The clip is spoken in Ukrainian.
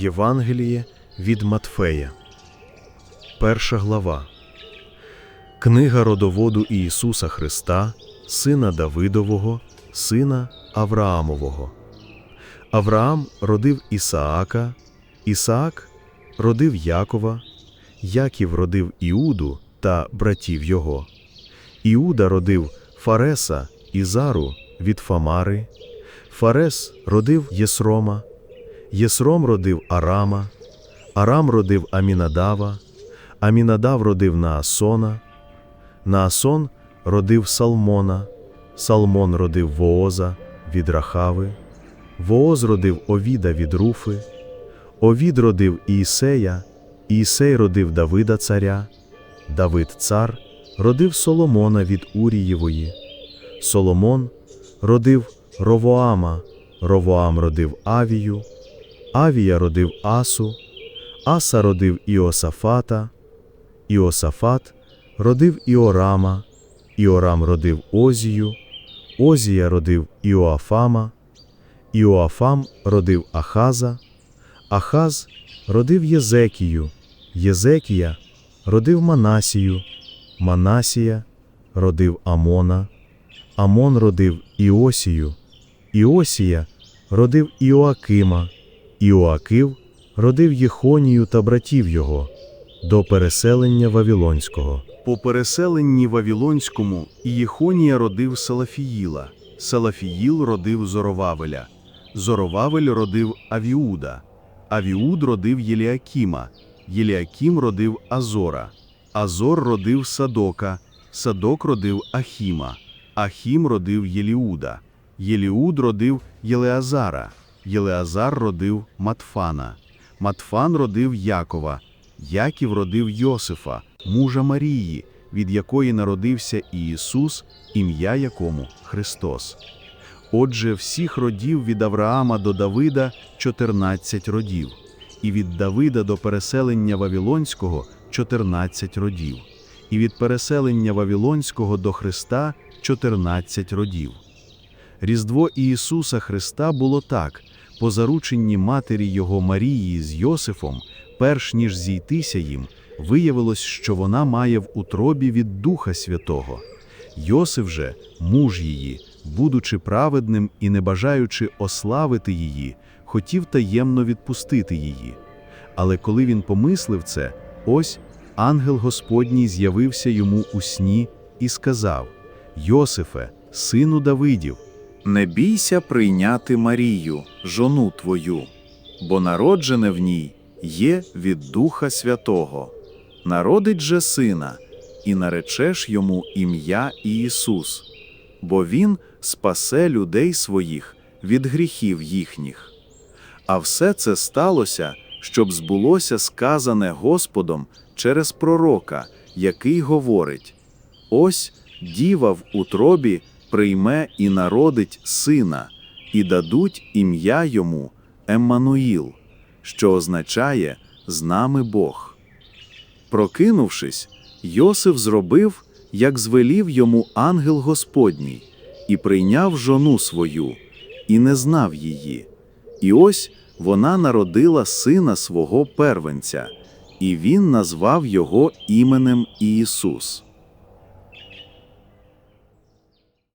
Євангеліє від Матфея. Перша глава. Книга родоводу Ісуса Христа, сина Давидового, сина Авраамового. Авраам родив Ісаака, Ісаак родив Якова, Яків родив Іуду та братів його. Іуда родив Фареса і Зару від Фамари, Фарес родив Єсрома, Єсром родив Арама, Арам родив Амінадава, Амінадав родив Наасона, Наасон родив Салмона, Салмон родив Вооза від Рахави, Вооз родив Овіда від Руфи, Овід родив Іїсея, Іїсей родив Давида царя, Давид цар родив Соломона від Урієвої, Соломон родив Ровоама, Ровоам родив Авію, Авія родив Асу, Аса родив Іосафата, Іосафат родив Іорама, Іорам родив Озію, Озія родив Іоафама, Іоафам родив Ахаза, Ахаз родив Єзекію, Єзекія родив Манасію, Манасія родив Амона, Амон родив Іосію, Іосія родив Іоакима, Іоакив родив Єхонію та братів його до переселення Вавилонського. По переселенні Вавилонському Ієхонія родив Салафіїла, Салафіїл родив Зоровавеля, Зоровавель родив Авіуда, Авіуд родив Єліакіма, Єліакім родив Азора, Азор родив Садока, Садок родив Ахіма, Ахім родив Єліуда, Єліуд родив Єлеазара, Єлеазар родив Матфана, Матфан родив Якова, Яків родив Йосифа, мужа Марії, від якої народився Ісус, ім'я якому Христос. Отже, всіх родів від Авраама до Давида 14 родів, і від Давида до переселення Вавилонського 14 родів, і від переселення Вавилонського до Христа 14 родів. Різдво Ісуса Христа було так: по зарученні матері його Марії з Йосифом, перш ніж зійтися їм, виявилось, що вона має в утробі від Духа Святого. Йосиф же, муж її, будучи праведним і не бажаючи ославити її, хотів таємно відпустити її. Але коли він помислив це, ось ангел Господній з'явився йому у сні і сказав: Йосифе, сину Давидів, Не бійся прийняти Марію, жону твою, бо народжене в ній є від Духа Святого. Народить же сина, і наречеш йому ім'я Ісус, бо Він спасе людей своїх від гріхів їхніх. А все це сталося, щоб збулося сказане Господом через пророка, який говорить: Ось діва в утробі прийме і народить сина, і дадуть ім'я йому Еммануїл, що означає з нами Бог. Прокинувшись, Йосиф зробив, як звелів йому ангел Господній, і прийняв жону свою, і не знав її. І ось вона народила сина свого первенця, і він назвав його іменем Ісус.